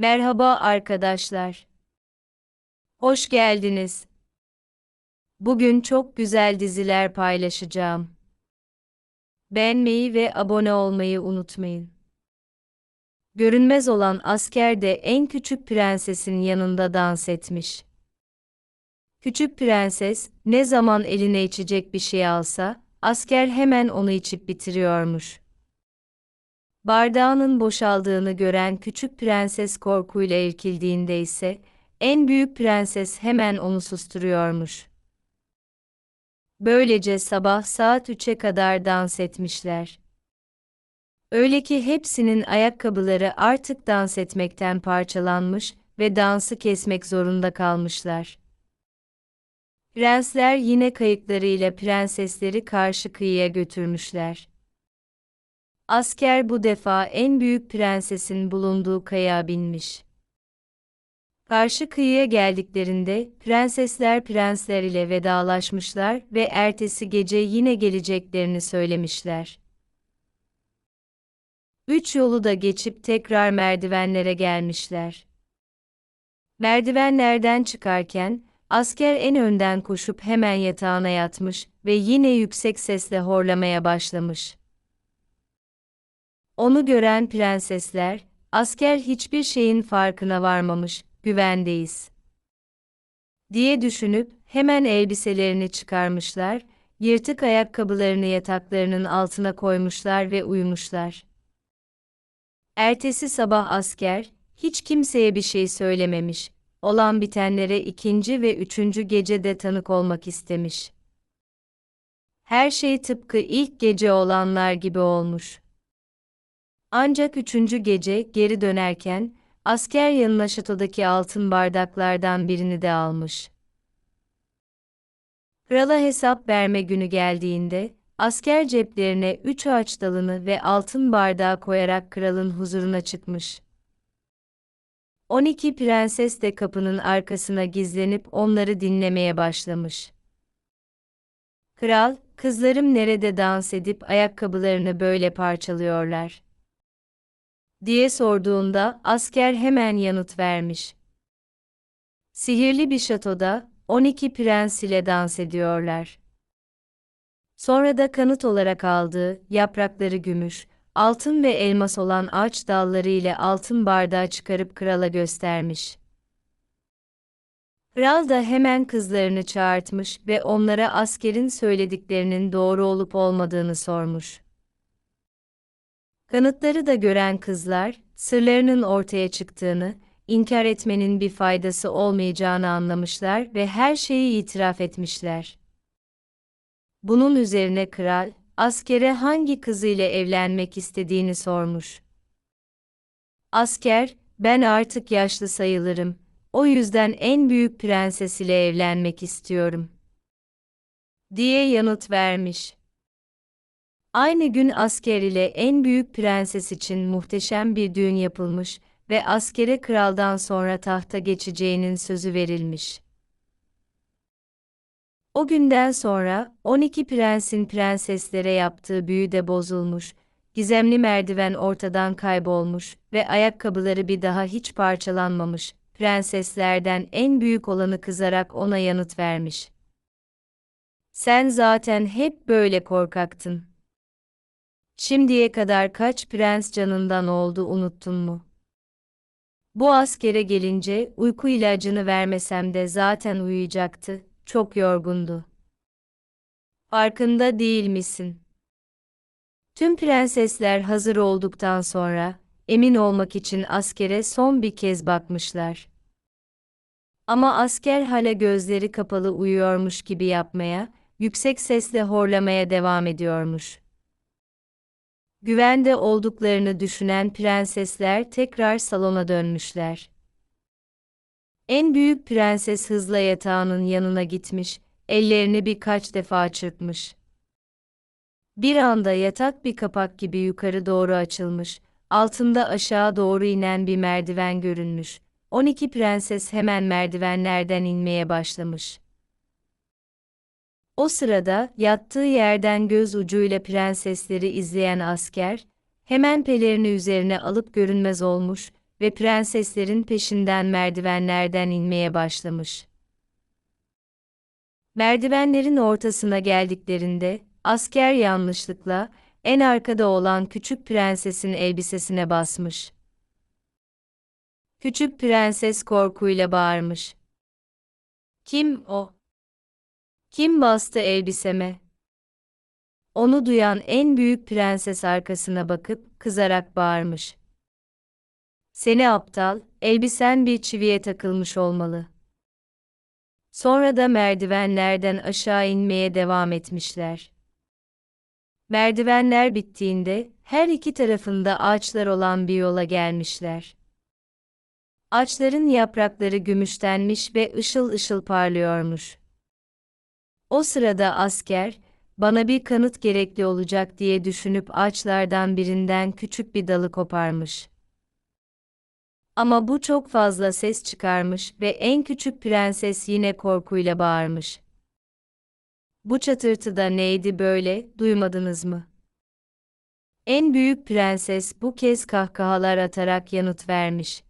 Merhaba arkadaşlar. Hoş geldiniz. Bugün çok güzel diziler paylaşacağım. Beğenmeyi ve abone olmayı unutmayın. Görünmez olan asker de en küçük prensesin yanında dans etmiş. Küçük prenses ne zaman eline içecek bir şey alsa, asker hemen onu içip bitiriyormuş. Bardağının boşaldığını gören küçük prenses korkuyla irkildiğinde ise en büyük prenses hemen onu susturuyormuş. Böylece sabah saat 3'e kadar dans etmişler. Öyle ki hepsinin ayakkabıları artık dans etmekten parçalanmış ve dansı kesmek zorunda kalmışlar. Prensler yine kayıklarıyla prensesleri karşı kıyıya götürmüşler. Asker bu defa en büyük prensesin bulunduğu kayaya binmiş. Karşı kıyıya geldiklerinde prensesler prensler ile vedalaşmışlar ve ertesi gece yine geleceklerini söylemişler. Üç yolu da geçip tekrar merdivenlere gelmişler. Merdivenlerden çıkarken asker en önden koşup hemen yatağına yatmış ve yine yüksek sesle horlamaya başlamış. Onu gören prensesler, asker hiçbir şeyin farkına varmamış, güvendeyiz. diye düşünüp hemen elbiselerini çıkarmışlar, yırtık ayakkabılarını yataklarının altına koymuşlar ve uyumuşlar. Ertesi sabah asker, hiç kimseye bir şey söylememiş, olan bitenlere ikinci ve üçüncü gecede tanık olmak istemiş. Her şey tıpkı ilk gece olanlar gibi olmuş. Ancak üçüncü gece geri dönerken, asker yanına şatodaki altın bardaklardan birini de almış. Krala hesap verme günü geldiğinde, asker ceplerine üç ağaç dalını ve altın bardağı koyarak kralın huzuruna çıkmış. 12 prenses de kapının arkasına gizlenip onları dinlemeye başlamış. Kral, kızlarım nerede dans edip ayakkabılarını böyle parçalıyorlar? Diye sorduğunda asker hemen yanıt vermiş. Sihirli bir şatoda 12 prens ile dans ediyorlar. Sonra da kanıt olarak aldığı yaprakları gümüş, altın ve elmas olan ağaç dalları ile altın bardağı çıkarıp krala göstermiş. Kral da hemen kızlarını çağırtmış ve onlara askerin söylediklerinin doğru olup olmadığını sormuş. Kanıtları da gören kızlar, sırlarının ortaya çıktığını, inkar etmenin bir faydası olmayacağını anlamışlar ve her şeyi itiraf etmişler. Bunun üzerine kral, askere hangi kızıyla evlenmek istediğini sormuş. Asker, ben artık yaşlı sayılırım, o yüzden en büyük prenses ile evlenmek istiyorum. diye yanıt vermiş. Aynı gün asker ile en büyük prenses için muhteşem bir düğün yapılmış ve askere kraldan sonra tahta geçeceğinin sözü verilmiş. O günden sonra 12 prensin prenseslere yaptığı büyü de bozulmuş, gizemli merdiven ortadan kaybolmuş ve ayakkabıları bir daha hiç parçalanmamış. Prenseslerden en büyük olanı kızarak ona yanıt vermiş. Sen zaten hep böyle korkaktın. Şimdiye kadar kaç prens canından oldu unuttun mu? Bu askere gelince uyku ilacını vermesem de zaten uyuyacaktı, çok yorgundu. Farkında değil misin? Tüm prensesler hazır olduktan sonra, emin olmak için askere son bir kez bakmışlar. Ama asker hala gözleri kapalı uyuyormuş gibi yapmaya, yüksek sesle horlamaya devam ediyormuş. Güvende olduklarını düşünen prensesler tekrar salona dönmüşler. En büyük prenses hızla yatağının yanına gitmiş, ellerini birkaç defa çırpmış. Bir anda yatak bir kapak gibi yukarı doğru açılmış, altında aşağı doğru inen bir merdiven görünmüş. 12 prenses hemen merdivenlerden inmeye başlamış. O sırada yattığı yerden göz ucuyla prensesleri izleyen asker, hemen pelerini üzerine alıp görünmez olmuş, ve prenseslerin peşinden merdivenlerden inmeye başlamış. Merdivenlerin ortasına geldiklerinde, asker yanlışlıkla, en arkada olan küçük prensesin elbisesine basmış. Küçük prenses korkuyla bağırmış. Kim o? Kim bastı elbiseme? Onu duyan en büyük prenses arkasına bakıp kızarak bağırmış. Seni aptal, elbisen bir çiviye takılmış olmalı. Sonra da merdivenlerden aşağı inmeye devam etmişler. Merdivenler bittiğinde her iki tarafında ağaçlar olan bir yola gelmişler. Ağaçların yaprakları gümüştenmiş ve ışıl ışıl parlıyormuş. O sırada asker, bana bir kanıt gerekli olacak diye düşünüp ağaçlardan birinden küçük bir dalı koparmış. Ama bu çok fazla ses çıkarmış ve en küçük prenses yine korkuyla bağırmış. Bu çatırtıda neydi böyle, duymadınız mı? En büyük prenses bu kez kahkahalar atarak yanıt vermiş.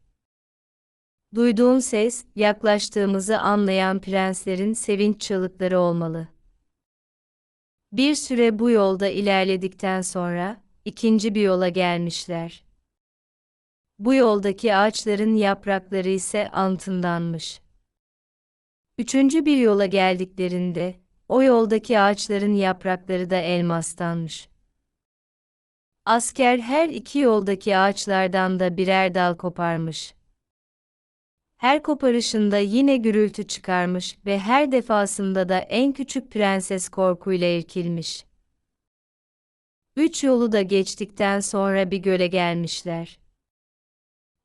Duyduğun ses, yaklaştığımızı anlayan prenslerin sevinç çığlıkları olmalı. Bir süre bu yolda ilerledikten sonra, ikinci bir yola gelmişler. Bu yoldaki ağaçların yaprakları ise altındanmış. Üçüncü bir yola geldiklerinde, o yoldaki ağaçların yaprakları da elmastanmış. Asker her iki yoldaki ağaçlardan da birer dal koparmış. Her koparışında yine gürültü çıkarmış ve her defasında da en küçük prenses korkuyla irkilmiş. Üç yolu da geçtikten sonra bir göle gelmişler.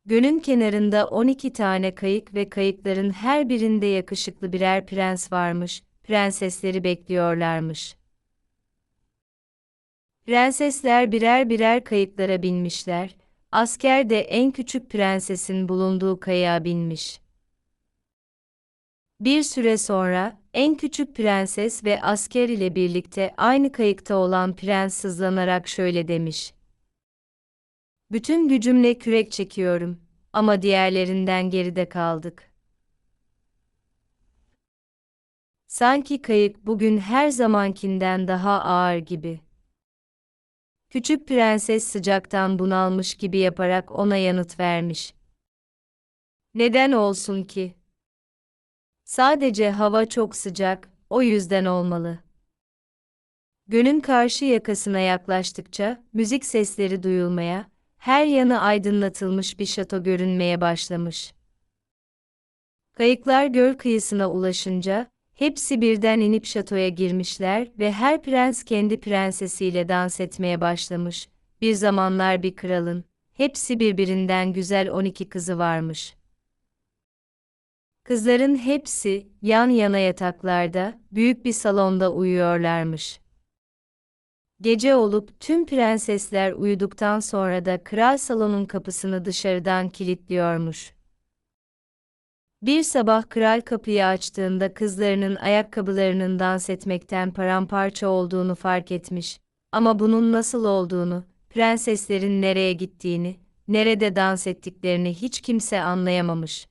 Gölün kenarında 12 tane kayık ve kayıkların her birinde yakışıklı birer prens varmış, prensesleri bekliyorlarmış. Prensesler birer birer kayıklara binmişler, asker de en küçük prensesin bulunduğu kayığa binmiş. Bir süre sonra, en küçük prenses ve asker ile birlikte aynı kayıkta olan prens sızlanarak şöyle demiş. Bütün gücümle kürek çekiyorum ama diğerlerinden geride kaldık. Sanki kayık bugün her zamankinden daha ağır gibi. Küçük prenses sıcaktan bunalmış gibi yaparak ona yanıt vermiş. Neden olsun ki? Sadece hava çok sıcak, o yüzden olmalı. Gölün karşı yakasına yaklaştıkça müzik sesleri duyulmaya, her yanı aydınlatılmış bir şato görünmeye başlamış. Kayıklar göl kıyısına ulaşınca, hepsi birden inip şatoya girmişler ve her prens kendi prensesiyle dans etmeye başlamış. Bir zamanlar bir kralın, hepsi birbirinden güzel 12 kızı varmış. Kızların hepsi, yan yana yataklarda, büyük bir salonda uyuyorlarmış. Gece olup tüm prensesler uyuduktan sonra da kral salonun kapısını dışarıdan kilitliyormuş. Bir sabah kral kapıyı açtığında kızlarının ayakkabılarının dans etmekten paramparça olduğunu fark etmiş. Ama bunun nasıl olduğunu, prenseslerin nereye gittiğini, nerede dans ettiklerini hiç kimse anlayamamış.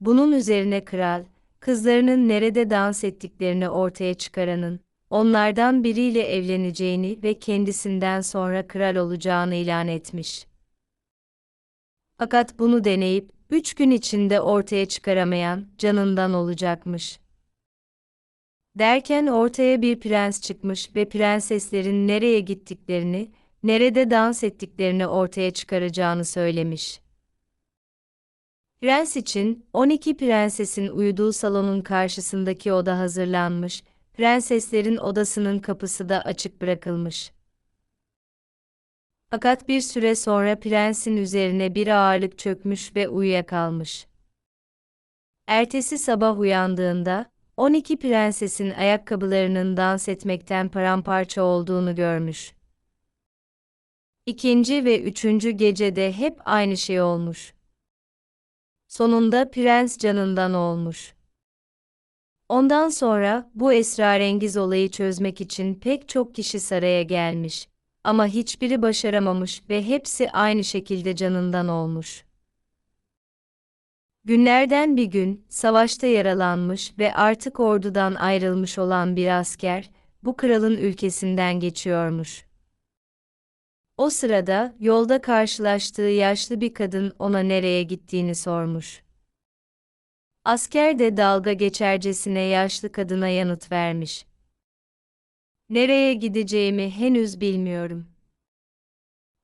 Bunun üzerine kral, kızlarının nerede dans ettiklerini ortaya çıkaranın, onlardan biriyle evleneceğini ve kendisinden sonra kral olacağını ilan etmiş. Fakat bunu deneyip, üç gün içinde ortaya çıkaramayan, canından olacakmış. Derken ortaya bir prens çıkmış ve prenseslerin nereye gittiklerini, nerede dans ettiklerini ortaya çıkaracağını söylemiş. Prens için 12 prensesin uyuduğu salonun karşısındaki oda hazırlanmış, prenseslerin odasının kapısı da açık bırakılmış. Fakat bir süre sonra prensin üzerine bir ağırlık çökmüş ve uyuyakalmış. Ertesi sabah uyandığında, 12 prensesin ayakkabılarının dans etmekten paramparça olduğunu görmüş. İkinci ve üçüncü gecede hep aynı şey olmuş. Sonunda prens canından olmuş. Ondan sonra bu esrarengiz olayı çözmek için pek çok kişi saraya gelmiş. Ama hiçbiri başaramamış ve hepsi aynı şekilde canından olmuş. Günlerden bir gün, savaşta yaralanmış ve artık ordudan ayrılmış olan bir asker, bu kralın ülkesinden geçiyormuş. O sırada, yolda karşılaştığı yaşlı bir kadın ona nereye gittiğini sormuş. Asker de dalga geçercesine yaşlı kadına yanıt vermiş. Nereye gideceğimi henüz bilmiyorum.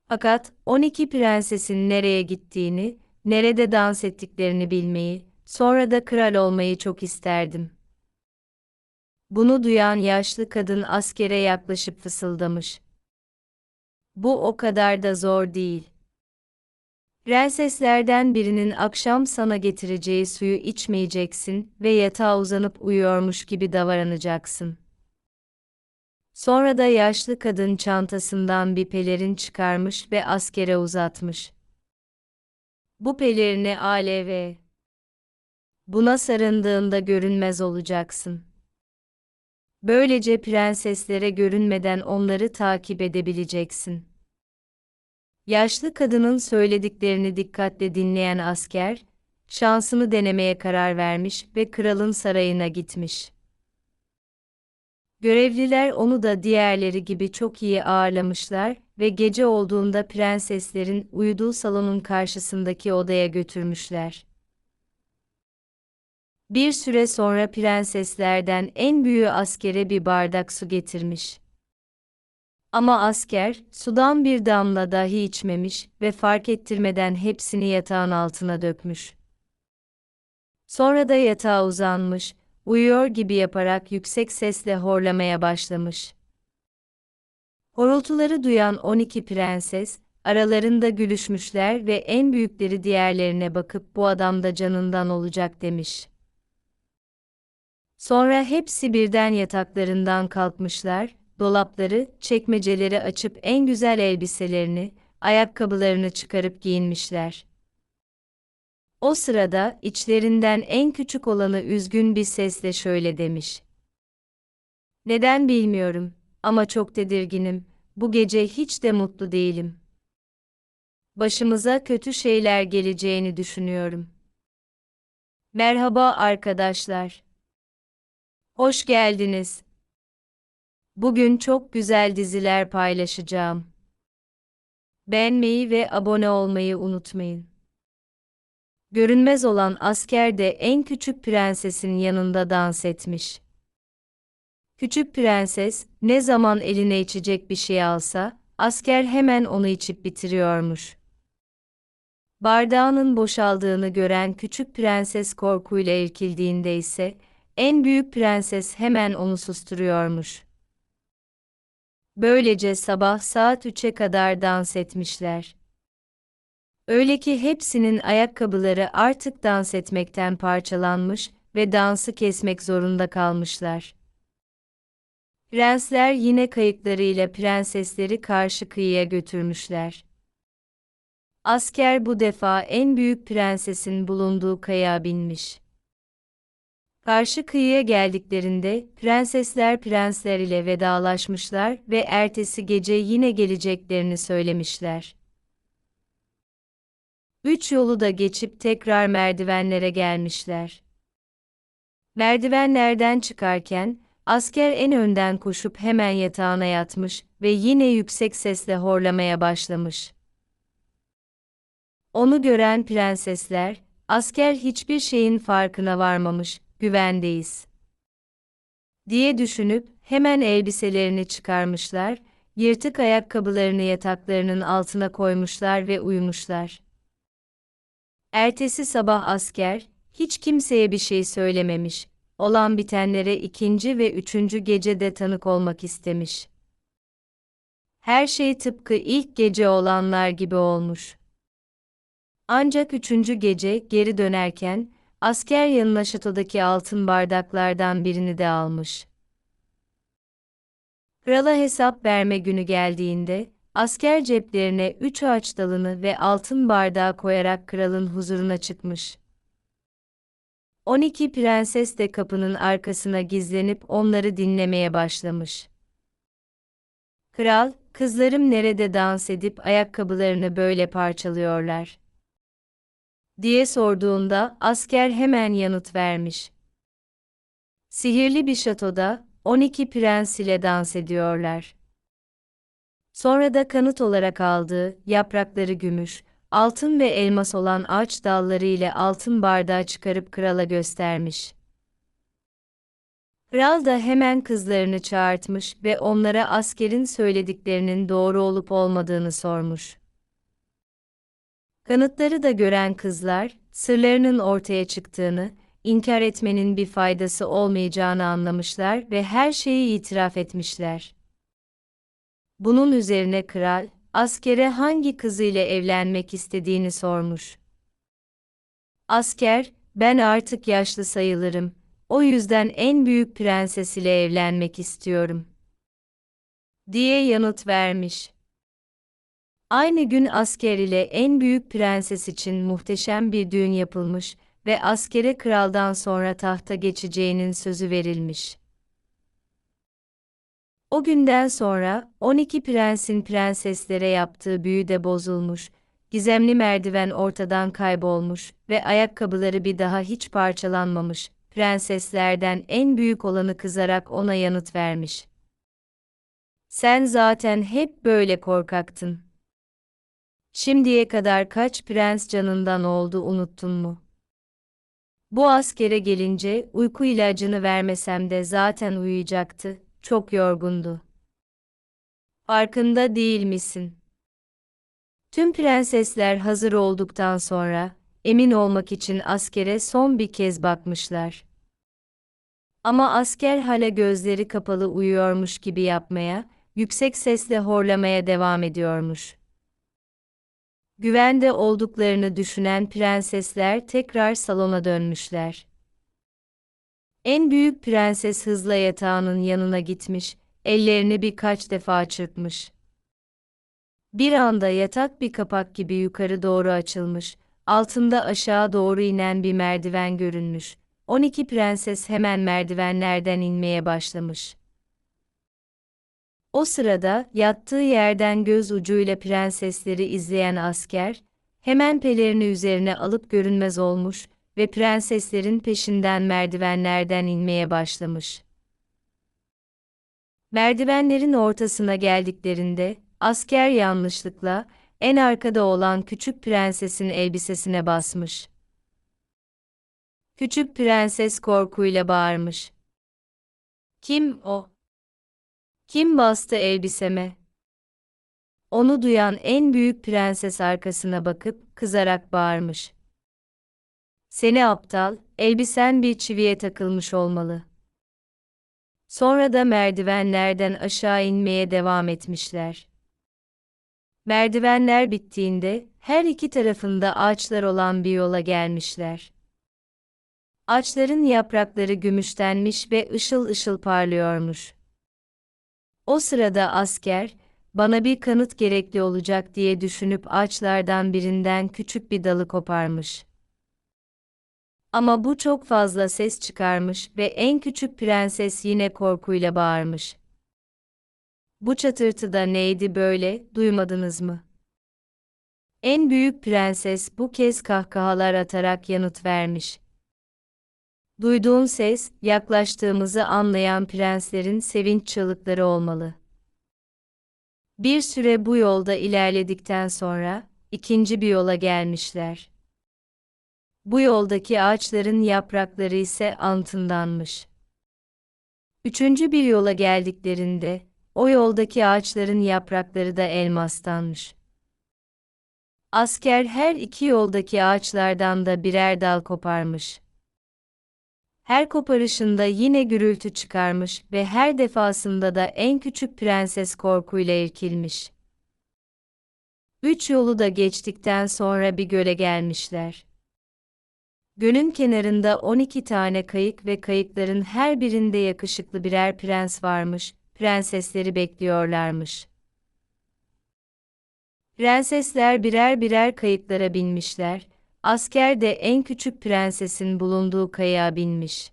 Fakat 12 prensesin nereye gittiğini, nerede dans ettiklerini bilmeyi, sonra da kral olmayı çok isterdim. Bunu duyan yaşlı kadın askere yaklaşıp fısıldamış. Bu o kadar da zor değil. Prenseslerden birinin akşam sana getireceği suyu içmeyeceksin ve yatağa uzanıp uyuyormuş gibi davranacaksın. Sonra da yaşlı kadın çantasından bir pelerin çıkarmış ve askere uzatmış. Bu pelerini alev Buna sarındığında görünmez olacaksın. Böylece prenseslere görünmeden onları takip edebileceksin. Yaşlı kadının söylediklerini dikkatle dinleyen asker, şansını denemeye karar vermiş ve kralın sarayına gitmiş. Görevliler onu da diğerleri gibi çok iyi ağırlamışlar ve gece olduğunda prenseslerin uyuduğu salonun karşısındaki odaya götürmüşler. Bir süre sonra prenseslerden en büyüğü askere bir bardak su getirmiş. Ama asker, sudan bir damla dahi içmemiş ve fark ettirmeden hepsini yatağın altına dökmüş. Sonra da yatağa uzanmış, uyuyor gibi yaparak yüksek sesle horlamaya başlamış. Horultuları duyan 12 prenses, aralarında gülüşmüşler ve en büyükleri diğerlerine bakıp bu adam da canından olacak demiş. Sonra hepsi birden yataklarından kalkmışlar, dolapları, çekmeceleri açıp en güzel elbiselerini, ayakkabılarını çıkarıp giyinmişler. O sırada içlerinden en küçük olanı üzgün bir sesle şöyle demiş. Neden bilmiyorum ama çok tedirginim. Bu gece hiç de mutlu değilim. Başımıza kötü şeyler geleceğini düşünüyorum. Merhaba arkadaşlar. Hoş geldiniz. Bugün çok güzel diziler paylaşacağım. Beğenmeyi ve abone olmayı unutmayın. Görünmez olan asker de en küçük prensesin yanında dans etmiş. Küçük prenses ne zaman eline içecek bir şey alsa, asker hemen onu içip bitiriyormuş. Bardağının boşaldığını gören küçük prenses korkuyla irkildiğinde ise en büyük prenses hemen onu susturuyormuş. Böylece sabah saat 3'e kadar dans etmişler. Öyle ki hepsinin ayakkabıları artık dans etmekten parçalanmış ve dansı kesmek zorunda kalmışlar. Prensler yine kayıklarıyla prensesleri karşı kıyıya götürmüşler. Asker bu defa en büyük prensesin bulunduğu kayığa binmiş. Karşı kıyıya geldiklerinde prensesler prensler ile vedalaşmışlar ve ertesi gece yine geleceklerini söylemişler. Üç yolu da geçip tekrar merdivenlere gelmişler. Merdivenlerden çıkarken, asker en önden koşup hemen yatağına yatmış ve yine yüksek sesle horlamaya başlamış. Onu gören prensesler, asker hiçbir şeyin farkına varmamış, güvendeyiz. Diye düşünüp hemen elbiselerini çıkarmışlar, yırtık ayakkabılarını yataklarının altına koymuşlar ve uyumuşlar. Ertesi sabah asker, hiç kimseye bir şey söylememiş, olan bitenlere ikinci ve üçüncü gecede tanık olmak istemiş. Her şey tıpkı ilk gece olanlar gibi olmuş. Ancak üçüncü gece geri dönerken, asker yanına şatodaki altın bardaklardan birini de almış. Krala hesap verme günü geldiğinde, asker ceplerine üç ağaç dalını ve altın bardağı koyarak kralın huzuruna çıkmış. 12 prenses de kapının arkasına gizlenip onları dinlemeye başlamış. Kral, kızlarım nerede dans edip ayakkabılarını böyle parçalıyorlar? diye sorduğunda asker hemen yanıt vermiş. Sihirli bir şatoda 12 prens ile dans ediyorlar. Sonra da kanıt olarak aldığı yaprakları gümüş, altın ve elmas olan ağaç dalları ile altın bardağı çıkarıp krala göstermiş. Kral da hemen kızlarını çağırtmış ve onlara askerin söylediklerinin doğru olup olmadığını sormuş. Kanıtları da gören kızlar, sırlarının ortaya çıktığını, inkar etmenin bir faydası olmayacağını anlamışlar ve her şeyi itiraf etmişler. Bunun üzerine kral, askere hangi kızıyla evlenmek istediğini sormuş. Asker, ben artık yaşlı sayılırım, o yüzden en büyük prenses ile evlenmek istiyorum. diye yanıt vermiş. Aynı gün asker ile en büyük prenses için muhteşem bir düğün yapılmış ve askere kraldan sonra tahta geçeceğinin sözü verilmiş. O günden sonra 12 prensin prenseslere yaptığı büyü de bozulmuş, gizemli merdiven ortadan kaybolmuş ve ayakkabıları bir daha hiç parçalanmamış. Prenseslerden en büyük olanı kızarak ona yanıt vermiş. Sen zaten hep böyle korkaktın. Şimdiye kadar kaç prens canından oldu unuttun mu? Bu askere gelince uyku ilacını vermesem de zaten uyuyacaktı, çok yorgundu. Farkında değil misin? Tüm prensesler hazır olduktan sonra, emin olmak için askere son bir kez bakmışlar. Ama asker hala gözleri kapalı uyuyormuş gibi yapmaya, yüksek sesle horlamaya devam ediyormuş. Güvende olduklarını düşünen prensesler tekrar salona dönmüşler. En büyük prenses hızla yatağının yanına gitmiş, ellerini birkaç defa çırpmış. Bir anda yatak bir kapak gibi yukarı doğru açılmış, altında aşağı doğru inen bir merdiven görünmüş. 12 prenses hemen merdivenlerden inmeye başlamış. O sırada yattığı yerden göz ucuyla prensesleri izleyen asker, hemen pelerini üzerine alıp görünmez olmuş ve prenseslerin peşinden merdivenlerden inmeye başlamış. Merdivenlerin ortasına geldiklerinde, asker yanlışlıkla, en arkada olan küçük prensesin elbisesine basmış. Küçük prenses korkuyla bağırmış. Kim o? Kim bastı elbiseme? Onu duyan en büyük prenses arkasına bakıp kızarak bağırmış. Seni aptal, elbisen bir çiviye takılmış olmalı. Sonra da merdivenlerden aşağı inmeye devam etmişler. Merdivenler bittiğinde her iki tarafında ağaçlar olan bir yola gelmişler. Ağaçların yaprakları gümüştenmiş ve ışıl ışıl parlıyormuş. O sırada asker, bana bir kanıt gerekli olacak diye düşünüp ağaçlardan birinden küçük bir dalı koparmış. Ama bu çok fazla ses çıkarmış ve en küçük prenses yine korkuyla bağırmış. Bu çatırtıda neydi böyle, duymadınız mı? En büyük prenses bu kez kahkahalar atarak yanıt vermiş. Duyduğun ses, yaklaştığımızı anlayan prenslerin sevinç çığlıkları olmalı. Bir süre bu yolda ilerledikten sonra, ikinci bir yola gelmişler. Bu yoldaki ağaçların yaprakları ise altındanmış. Üçüncü bir yola geldiklerinde, o yoldaki ağaçların yaprakları da elmastanmış. Asker her iki yoldaki ağaçlardan da birer dal koparmış. Her koparışında yine gürültü çıkarmış ve her defasında da en küçük prenses korkuyla irkilmiş. Üç yolu da geçtikten sonra bir göle gelmişler. Gölün kenarında 12 tane kayık ve kayıkların her birinde yakışıklı birer prens varmış, prensesleri bekliyorlarmış. Prensesler birer birer kayıklara binmişler, asker de en küçük prensesin bulunduğu kayığa binmiş.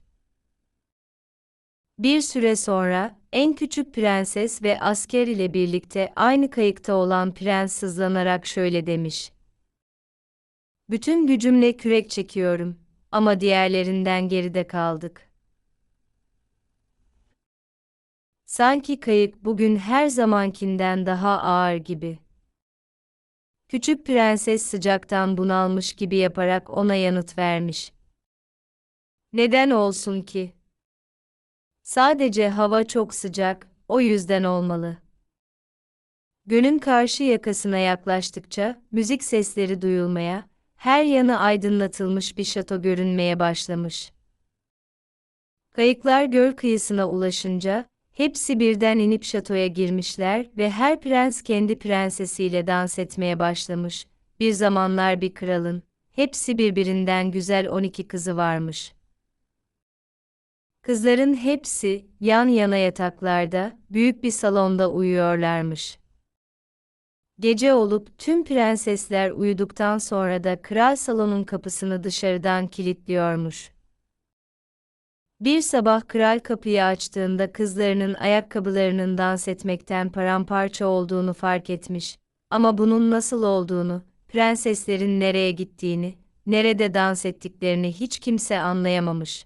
Bir süre sonra, en küçük prenses ve asker ile birlikte aynı kayıkta olan prens sızlanarak şöyle demiş. Bütün gücümle kürek çekiyorum ama diğerlerinden geride kaldık. Sanki kayık bugün her zamankinden daha ağır gibi. Küçük prenses sıcaktan bunalmış gibi yaparak ona yanıt vermiş. Neden olsun ki? Sadece hava çok sıcak, o yüzden olmalı. Gölün karşı yakasına yaklaştıkça müzik sesleri duyulmaya, her yanı aydınlatılmış bir şato görünmeye başlamış. Kayıklar göl kıyısına ulaşınca, hepsi birden inip şatoya girmişler ve her prens kendi prensesiyle dans etmeye başlamış. Bir zamanlar bir kralın, hepsi birbirinden güzel 12 kızı varmış. Kızların hepsi yan yana yataklarda, büyük bir salonda uyuyorlarmış. Gece olup tüm prensesler uyuduktan sonra da kral salonun kapısını dışarıdan kilitliyormuş. Bir sabah kral kapıyı açtığında kızlarının ayakkabılarının dans etmekten paramparça olduğunu fark etmiş. Ama bunun nasıl olduğunu, prenseslerin nereye gittiğini, nerede dans ettiklerini hiç kimse anlayamamış.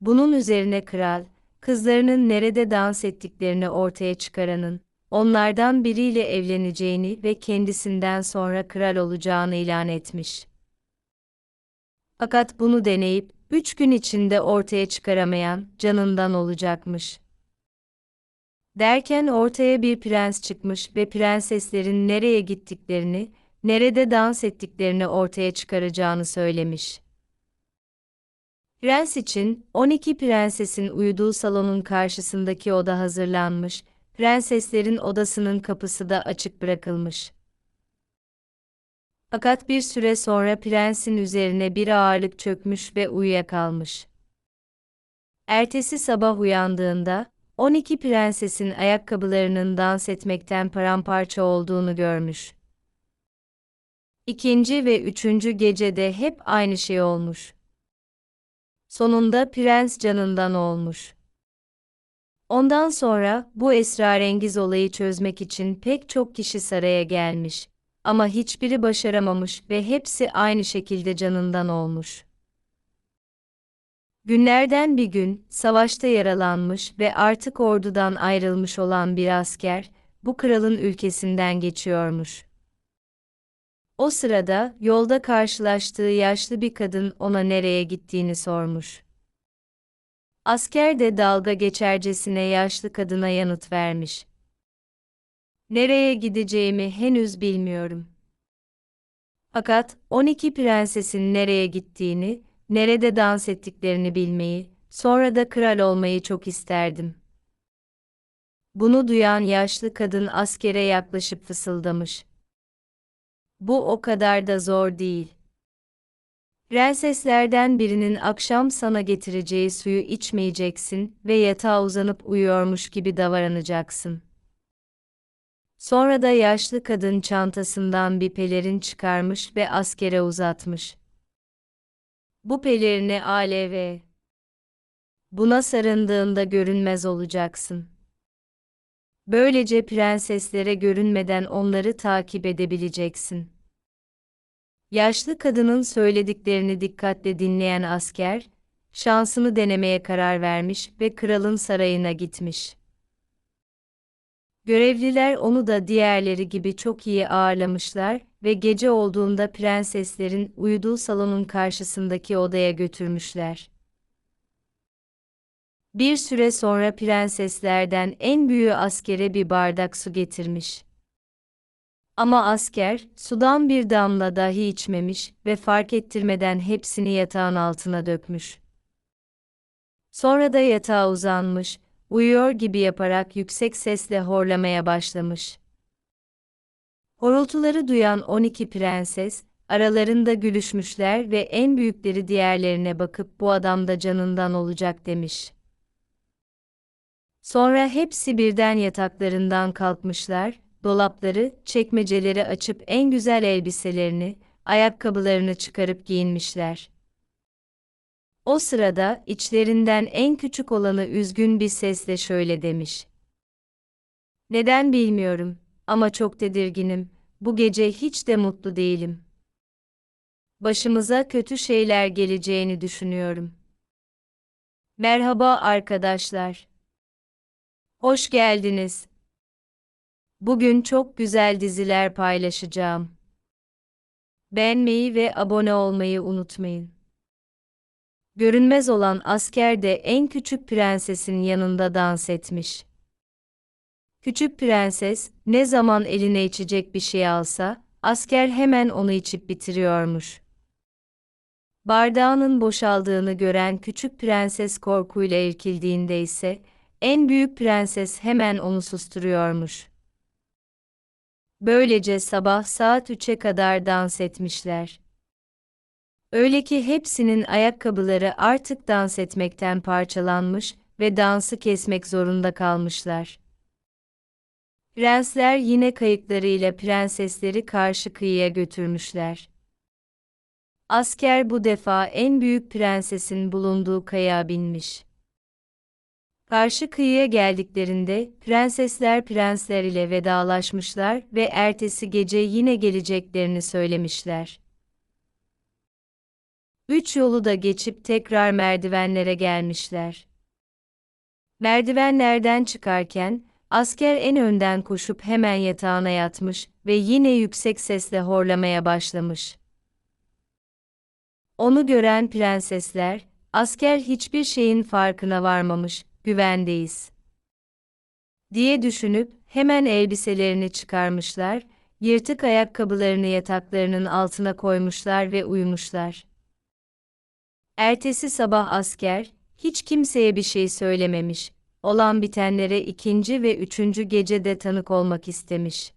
Bunun üzerine kral, kızlarının nerede dans ettiklerini ortaya çıkaranın, onlardan biriyle evleneceğini ve kendisinden sonra kral olacağını ilan etmiş. Fakat bunu deneyip, üç gün içinde ortaya çıkaramayan, canından olacakmış. Derken ortaya bir prens çıkmış ve prenseslerin nereye gittiklerini, nerede dans ettiklerini ortaya çıkaracağını söylemiş. Prens için 12 prensesin uyuduğu salonun karşısındaki oda hazırlanmış, prenseslerin odasının kapısı da açık bırakılmış. Fakat bir süre sonra prensin üzerine bir ağırlık çökmüş ve uyuyakalmış. Ertesi sabah uyandığında, 12 prensesin ayakkabılarının dans etmekten paramparça olduğunu görmüş. İkinci ve üçüncü gecede hep aynı şey olmuş. Sonunda prens canından olmuş. Ondan sonra bu esrarengiz olayı çözmek için pek çok kişi saraya gelmiş ama hiçbiri başaramamış ve hepsi aynı şekilde canından olmuş. Günlerden bir gün savaşta yaralanmış ve artık ordudan ayrılmış olan bir asker bu kralın ülkesinden geçiyormuş. O sırada yolda karşılaştığı yaşlı bir kadın ona nereye gittiğini sormuş. Asker de dalga geçercesine yaşlı kadına yanıt vermiş. Nereye gideceğimi henüz bilmiyorum. Fakat 12 prensesin nereye gittiğini, nerede dans ettiklerini bilmeyi, sonra da kral olmayı çok isterdim. Bunu duyan yaşlı kadın askere yaklaşıp fısıldamış. Bu o kadar da zor değil. Prenseslerden birinin akşam sana getireceği suyu içmeyeceksin ve yatağa uzanıp uyuyormuş gibi davranacaksın. Sonra da yaşlı kadın çantasından bir pelerin çıkarmış ve askere uzatmış. Bu pelerini alev. Buna sarındığında görünmez olacaksın. Böylece prenseslere görünmeden onları takip edebileceksin. Yaşlı kadının söylediklerini dikkatle dinleyen asker, şansını denemeye karar vermiş ve kralın sarayına gitmiş. Görevliler onu da diğerleri gibi çok iyi ağırlamışlar ve gece olduğunda prenseslerin uyuduğu salonun karşısındaki odaya götürmüşler. Bir süre sonra prenseslerden en büyüğü askere bir bardak su getirmiş. Ama asker, sudan bir damla dahi içmemiş ve fark ettirmeden hepsini yatağın altına dökmüş. Sonra da yatağa uzanmış, uyuyor gibi yaparak yüksek sesle horlamaya başlamış. Horultuları duyan 12 prenses, aralarında gülüşmüşler ve en büyükleri diğerlerine bakıp bu adam da canından olacak demiş. Sonra hepsi birden yataklarından kalkmışlar, dolapları, çekmeceleri açıp en güzel elbiselerini, ayakkabılarını çıkarıp giyinmişler. O sırada içlerinden en küçük olanı üzgün bir sesle şöyle demiş. Neden bilmiyorum ama çok tedirginim. Bu gece hiç de mutlu değilim. Başımıza kötü şeyler geleceğini düşünüyorum. Merhaba arkadaşlar. Hoş geldiniz. Bugün çok güzel diziler paylaşacağım. Beğenmeyi ve abone olmayı unutmayın. Görünmez olan asker de en küçük prensesin yanında dans etmiş. Küçük prenses ne zaman eline içecek bir şey alsa, asker hemen onu içip bitiriyormuş. Bardağının boşaldığını gören küçük prenses korkuyla irkildiğinde ise en büyük prenses hemen onu susturuyormuş. Böylece sabah saat 3'e kadar dans etmişler. Öyle ki hepsinin ayakkabıları artık dans etmekten parçalanmış ve dansı kesmek zorunda kalmışlar. Prensler yine kayıklarıyla prensesleri karşı kıyıya götürmüşler. Asker bu defa en büyük prensesin bulunduğu kayığa binmiş. Karşı kıyıya geldiklerinde prensesler prensler ile vedalaşmışlar ve ertesi gece yine geleceklerini söylemişler. Üç yolu da geçip tekrar merdivenlere gelmişler. Merdivenlerden çıkarken, asker en önden koşup hemen yatağına yatmış ve yine yüksek sesle horlamaya başlamış. Onu gören prensesler, asker hiçbir şeyin farkına varmamış, güvendeyiz. Diye düşünüp hemen elbiselerini çıkarmışlar, yırtık ayakkabılarını yataklarının altına koymuşlar ve uyumuşlar. Ertesi sabah asker, hiç kimseye bir şey söylememiş, olan bitenlere ikinci ve üçüncü gecede tanık olmak istemiş.